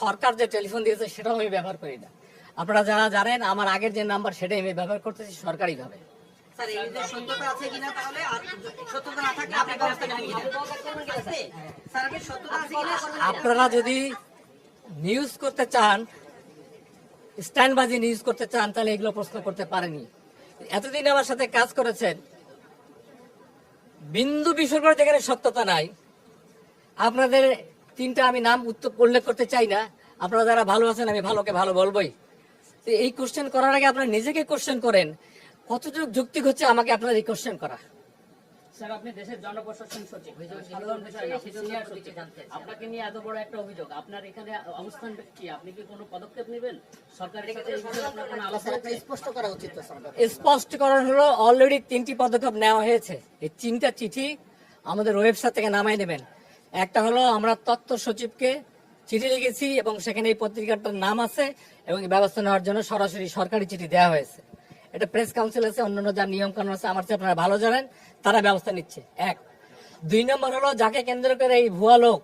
সরকার যে টেলিফোন দিয়েছে সেটাও আমি ব্যবহার করি না। আপনারা যারা জানেন আমার আগের যে নাম্বার সেটাই আমি ব্যবহার করতেছি সরকারিভাবে। আপনারা যদি নিউজ করতে চান স্ট্যান্ডবাজি নিউজ করতে চান তাহলে এগুলো প্রশ্ন করতে পারেনি এতদিন আমার সাথে কাজ করেছেন। বিন্দু বিসর্গ যেখানে সত্যতা নাই আপনাদের তিনটা আমি নাম উত্তর উল্লেখ করতে চাই না। আপনারা যারা ভালো আছেন আমি ভালোকে ভালো বলবোই। তো এই কোশ্চেন করার আগে আপনারা নিজেকে কোশ্চেন করেন কতটুকু যুক্তি হচ্ছে আমাকে আপনার এই কোশ্চেন করা? স্যার আপনি দেশের জনপ্রশাসন সচিব সাধারণ বিষয় না, আপনি senior সচিব। আপনাকে নিয়ে এত বড় একটা অভিযোগ আপনার এখানে অবস্থান কি? আপনি কি কোনো পদক্ষেপ নেবেন? সরকারের সাথে এই বিষয়ে আপনার কোনো আলোচনা স্পষ্ট করা উচিত তো সরকার। স্পষ্টকরণ হলো অলরেডি তিনটি পদক্ষেপ নেওয়া হয়েছে। এই তিনটা চিঠি আমাদের ওয়েবসাইট থেকে নামাই নেবেন। একটা হলো আমরা তত্ত্ব সচিবকে চিঠি লিখেছি এবং সেখানে এই পত্রিকাটার নাম আছে এবং ব্যবস্থা নেওয়ার জন্য সরাসরি সরকারি চিঠি দেওয়া হয়েছে। এটা প্রেস কাউন্সিল আছে, অন্যান্য যা নিয়ম কানুন আছে, আমার চেয়ে আপনারা ভালো জানেন, তারা ব্যবস্থা নিচ্ছে। এক। দুই নম্বর হলো, যাকে কেন্দ্র করে এই ভুয়া লোক,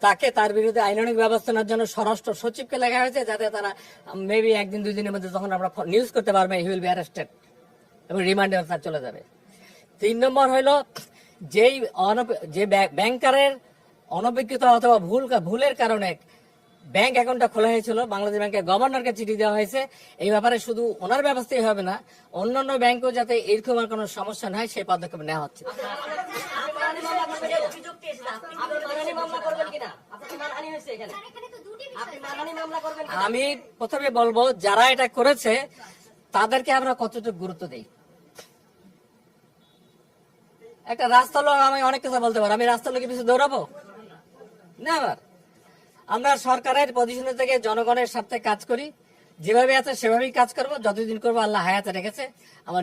তাকে তার বিরুদ্ধে আইনানুগ ব্যবস্থা নেওয়ার জন্য স্বরাষ্ট্র সচিবকে লেখা হয়েছে, যাতে তারা মেবি একদিন, দুই দিনের মধ্যে যখন আমরা নিউজ করতে পারবে হি উইল বি অ্যারেস্টেড এবং রিমান্ডে তার চলে যাবে। তিন নম্বর হলো, যেই যে ব্যাং- ব্যাংকারের অনভিজ্ঞতা অথবা ভুল ভুলের কারণে ব্যাংক অ্যাকাউন্টটা খোলা হয়েছিল। বাংলাদেশ ব্যাংকের গভর্নরকে চিঠি দেওয়া হয়েছে। এই ব্যাপারে শুধু ওনার ব্যবস্থাই হবে না, অন্যান্য ব্যাংকেও যাতে এরকম আর কোনো সমস্যা না হয়, সেই পদক্ষেপ নেওয়া হচ্ছে। আমি প্রথমে বলব, যারা এটা করেছে, তাদেরকে আমরা কতটুকু গুরুত্ব দিই? একটা রাস্তা লোক, আমি অনেক কথা বলতে পারব। আমি রাস্তা লোকের পিছনে দৌড়াবো? না আমরা সরকারের পজিশনে থেকে জনগণের সাথে কাজ করি। যেভাবে আছে সেভাবেই কাজ করব। যতদিন করব আল্লাহ হায়াতে রেখেছে। আমার